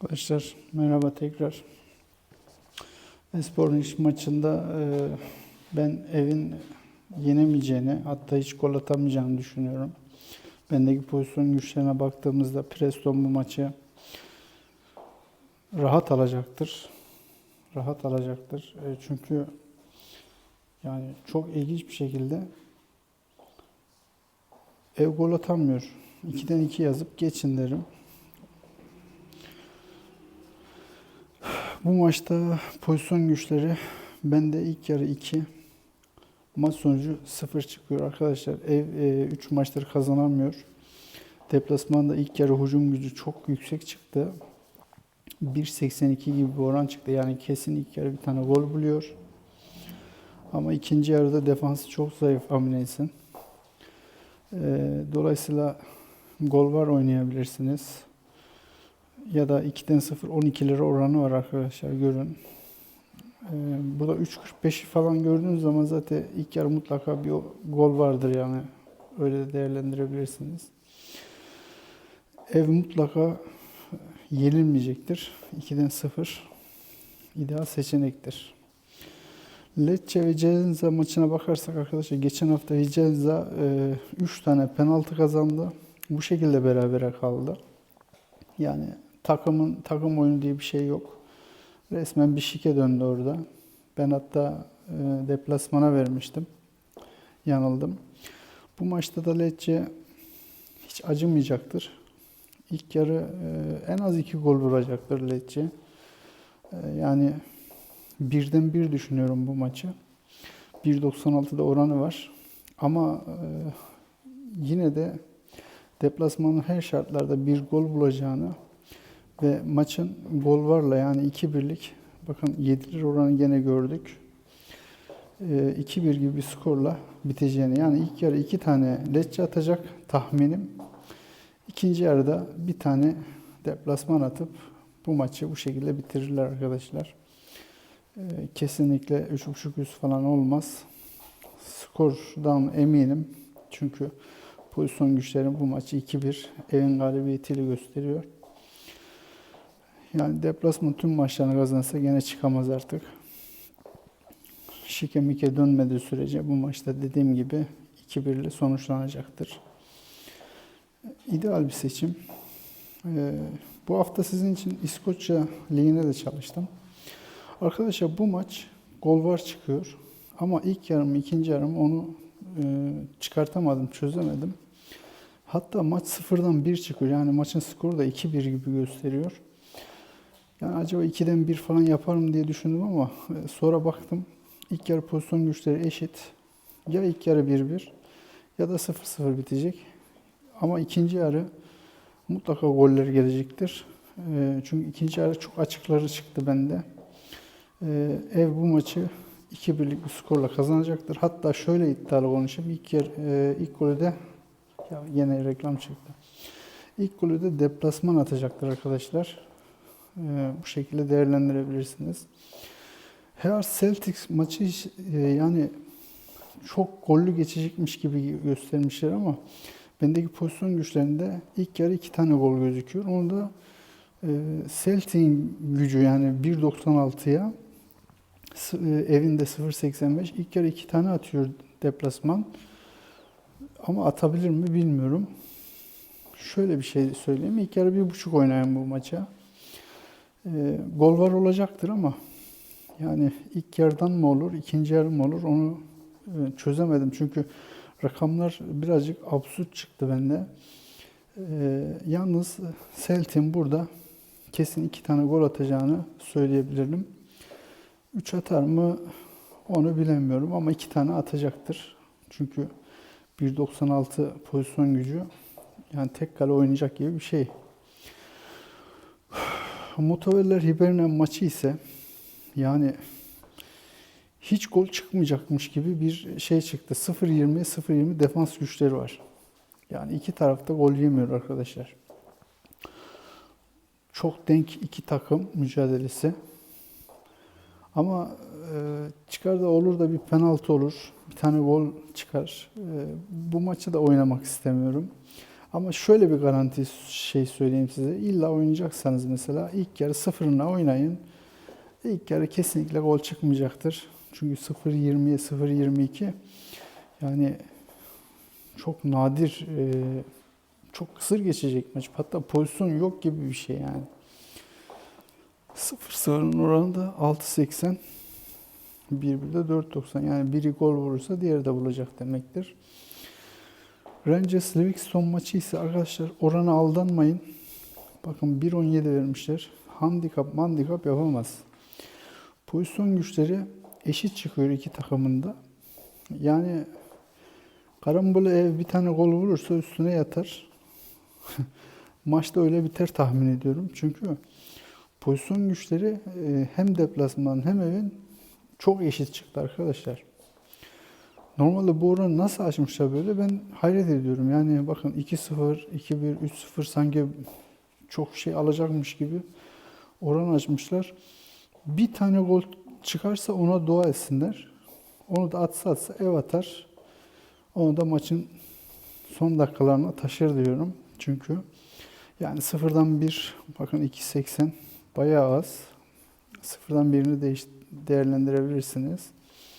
Arkadaşlar merhaba tekrar. Espor'un iş maçında e, ben evin yenemeyeceğini hatta hiç gol atamayacağını düşünüyorum. Bendeki pozisyon güçlerine baktığımızda Preston bu maçı rahat alacaktır. Rahat alacaktır. E, çünkü yani çok ilginç bir şekilde ev gol atamıyor. 2'den 2 yazıp geçin derim. Bu maçta pozisyon güçleri bende ilk yarı 2. Maç sonucu 0 çıkıyor arkadaşlar. Ev 3 maçtır kazanamıyor. Deplasmanda ilk yarı hücum gücü çok yüksek çıktı. 1.82 gibi bir oran çıktı. Yani kesin ilk yarı bir tane gol buluyor. Ama ikinci yarıda defansı çok zayıf Amineys'in. Ee, dolayısıyla gol var oynayabilirsiniz. Ya da 2'den 0 12 lira oranı var arkadaşlar görün. Ee, burada 3.45'i falan gördüğünüz zaman zaten ilk yarı mutlaka bir gol vardır yani. Öyle de değerlendirebilirsiniz. Ev mutlaka yenilmeyecektir. 2'den 0 ideal seçenektir. Lecce ve Cezenza maçına bakarsak arkadaşlar geçen hafta Cezenza 3 tane penaltı kazandı. Bu şekilde berabere kaldı. Yani takımın takım oyunu diye bir şey yok. Resmen bir şike döndü orada. Ben hatta e, deplasmana vermiştim. Yanıldım. Bu maçta da Lecce hiç acımayacaktır. İlk yarı e, en az iki gol vuracaktır Lecce. E, yani birden bir düşünüyorum bu maçı. 1.96'da oranı var. Ama e, yine de deplasmanın her şartlarda bir gol bulacağını ve maçın gol varla yani 2-1'lik bakın 7 oranı gene gördük. E, 2-1 gibi bir skorla biteceğini yani ilk yarı iki tane Lecce atacak tahminim. İkinci yarıda bir tane deplasman atıp bu maçı bu şekilde bitirirler arkadaşlar. Ee, kesinlikle 3.5 üst falan olmaz. Skordan eminim. Çünkü pozisyon güçlerim bu maçı 2-1 evin galibiyetiyle gösteriyor. Yani deplasman tüm maçlarını kazanırsa gene çıkamaz artık. Şike mike dönmediği sürece bu maçta dediğim gibi 2-1 ile sonuçlanacaktır. İdeal bir seçim. Ee, bu hafta sizin için İskoçya Ligi'ne de çalıştım. Arkadaşlar bu maç gol var çıkıyor. Ama ilk yarım, ikinci yarım onu e, çıkartamadım, çözemedim. Hatta maç sıfırdan bir çıkıyor. Yani maçın skoru da 2-1 gibi gösteriyor. Yani acaba 2'den 1 falan yaparım diye düşündüm ama e, sonra baktım. İlk yarı pozisyon güçleri eşit. Ya ilk yarı 1-1 ya da 0-0 bitecek. Ama ikinci yarı mutlaka goller gelecektir. E, çünkü ikinci yarı çok açıkları çıktı bende. Ee, ev bu maçı 2-1'lik bir skorla kazanacaktır. Hatta şöyle iddialı konuşayım. İlk, yer, e, ilk golü de ya yine reklam çıktı. İlk golü de deplasman atacaktır arkadaşlar. Ee, bu şekilde değerlendirebilirsiniz. Her Celtics maçı e, yani çok gollü geçecekmiş gibi göstermişler ama bendeki pozisyon güçlerinde ilk yarı iki tane gol gözüküyor. Onu da e, gücü yani 1.96'ya S- e, evinde 0.85 ilk yarı iki tane atıyor deplasman. Ama atabilir mi bilmiyorum. Şöyle bir şey söyleyeyim. İlk yarı bir buçuk oynayan bu maça. E, gol var olacaktır ama yani ilk yarıdan mı olur, ikinci yarı mı olur onu e, çözemedim. Çünkü rakamlar birazcık absürt çıktı bende. E, yalnız Celtic'in burada kesin iki tane gol atacağını söyleyebilirim. 3 atar mı onu bilemiyorum ama iki tane atacaktır. Çünkü 1.96 pozisyon gücü yani tek kale oynayacak gibi bir şey. Motoveller Hibernian maçı ise yani hiç gol çıkmayacakmış gibi bir şey çıktı. 0-20 0-20 defans güçleri var. Yani iki tarafta gol yemiyor arkadaşlar. Çok denk iki takım mücadelesi. Ama e, çıkar da olur da bir penaltı olur. Bir tane gol çıkar. E, bu maçı da oynamak istemiyorum. Ama şöyle bir garanti şey söyleyeyim size. İlla oynayacaksanız mesela ilk yarı sıfırına oynayın. İlk yarı kesinlikle gol çıkmayacaktır. Çünkü 0-20'ye 0-22 yani çok nadir, e, çok kısır geçecek maç. Hatta pozisyon yok gibi bir şey yani. 0-0'ın oranı da 6.80. 1 de 4.90. Yani biri gol vurursa diğeri de bulacak demektir. Rangers Livingston maçı ise arkadaşlar orana aldanmayın. Bakın 1.17 vermişler. Handikap mandikap yapamaz. Pozisyon güçleri eşit çıkıyor iki takımında. Yani karambole ev bir tane gol vurursa üstüne yatar. Maçta öyle biter tahmin ediyorum. Çünkü pozisyon güçleri e, hem deplasman hem evin çok eşit çıktı arkadaşlar. Normalde bu oranı nasıl açmışlar böyle ben hayret ediyorum. Yani bakın 2-0, 2-1, 3-0 sanki çok şey alacakmış gibi oran açmışlar. Bir tane gol çıkarsa ona dua etsinler. Onu da atsa atsa ev atar. Onu da maçın son dakikalarına taşır diyorum. Çünkü yani sıfırdan bir bakın 2.80 bayağı az. Sıfırdan birini değiş, değerlendirebilirsiniz.